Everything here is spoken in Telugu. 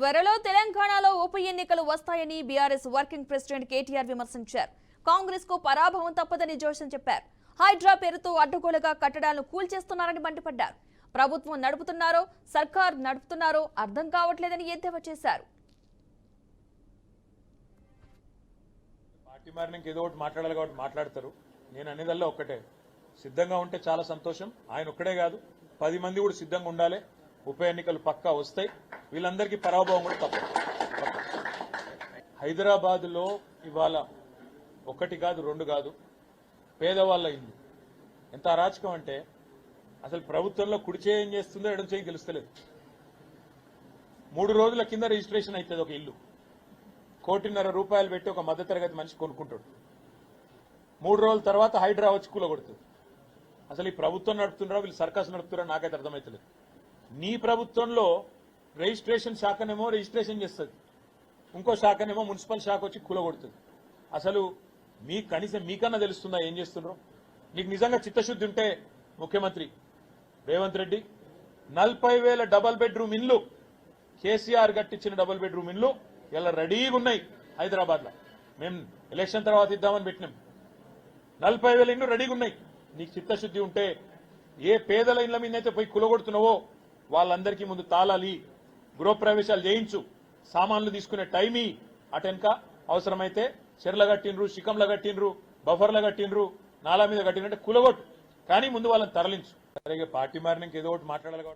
త్వరలో తెలంగాణలో ఉప ఎన్నికలు వస్తాయని బీఆర్ఎస్ వర్కింగ్ ప్రెసిడెంట్ కేటీఆర్ విమర్శించారు. కాంగ్రెస్కు పరాభవం తప్పదని జోషన్ చెప్పారు. హైడ్రా పేరుతో అడ్డగోలుగా కట్టడాలను కూల్చేస్తున్నారని మండిపడ్డారు. ప్రభుత్వం నడుపుతున్నారో సర్కార్ నడుపుతున్నారో అర్థం కావట్లేదని ఎద్దేవా చేశారు. పార్టీ మారిన ఏదో ఒకటి మాట్లాడాలి కాబట్టి మాట్లాడతారు. నేను అనేదల్లా ఒక్కటే. సిద్ధంగా ఉంటే చాలా సంతోషం. ఆయన ఒక్కడే కాదు. పది మంది కూడా సిద్ధంగా ఉండాలి. ఉప ఎన్నికలు పక్కా వస్తాయి. వీళ్ళందరికీ పరాభవం కూడా తప్పదు హైదరాబాద్లో ఇవాళ ఒకటి కాదు రెండు కాదు పేదవాళ్ళ ఇల్లు. ఎంత అరాచకం అంటే అసలు ప్రభుత్వంలో కుడి ఏం చేస్తుందో ఎడం చేయం తెలుస్తలేదు మూడు రోజుల కింద రిజిస్ట్రేషన్ అవుతుంది ఒక ఇల్లు. కోటిన్నర రూపాయలు పెట్టి ఒక మధ్యతరగతి మనిషి కొనుక్కుంటాడు. మూడు రోజుల తర్వాత హైడ్రా వచ్చి కూలగొడుతుంది. అసలు ఈ ప్రభుత్వం నడుపుతున్నారా వీళ్ళు సర్కస్ నడుపుతున్నారా నాకైతే అర్థమవుతలేదు నీ ప్రభుత్వంలో రిజిస్ట్రేషన్ శాఖనేమో రిజిస్ట్రేషన్ చేస్తుంది. ఇంకో శాఖనేమో మున్సిపల్ శాఖ వచ్చి కూలగొడుతుంది. అసలు మీ కనీసం మీకన్నా తెలుస్తుందా ఏం చేస్తున్నారో నీకు నిజంగా చిత్తశుద్ధి ఉంటే ముఖ్యమంత్రి రేవంత్ రెడ్డి నలభై వేల డబల్ బెడ్రూమ్ ఇల్లు కేసీఆర్ కట్టించిన డబల్ బెడ్రూమ్ ఇల్లు ఇలా రెడీగా ఉన్నాయి హైదరాబాద్లో. మేము ఎలక్షన్ తర్వాత ఇద్దామని పెట్టినాం. నలభై వేల ఇండ్లు రెడీగా ఉన్నాయి. నీకు చిత్తశుద్ధి ఉంటే ఏ పేదల ఇండ్ల మీద అయితే పోయి కులగొడుతున్నావో వాళ్ళందరికీ ముందు తాళాలి గృహప్రవేశాలు చేయించు. సామాన్లు తీసుకునే టైమీ అటెన్క అవసరమైతే చెర్ల కట్టిండ్రు శిఖంల కట్టినరు బఫర్ల కట్టిండ్రు నాలా మీద కట్టినంటే కులగొట్టు. కానీ ముందు వాళ్ళని తరలించు. సరిగ్గా పార్టీ మారినాక ఏదో ఒకటి మాట్లాడాలి కాబట్టి.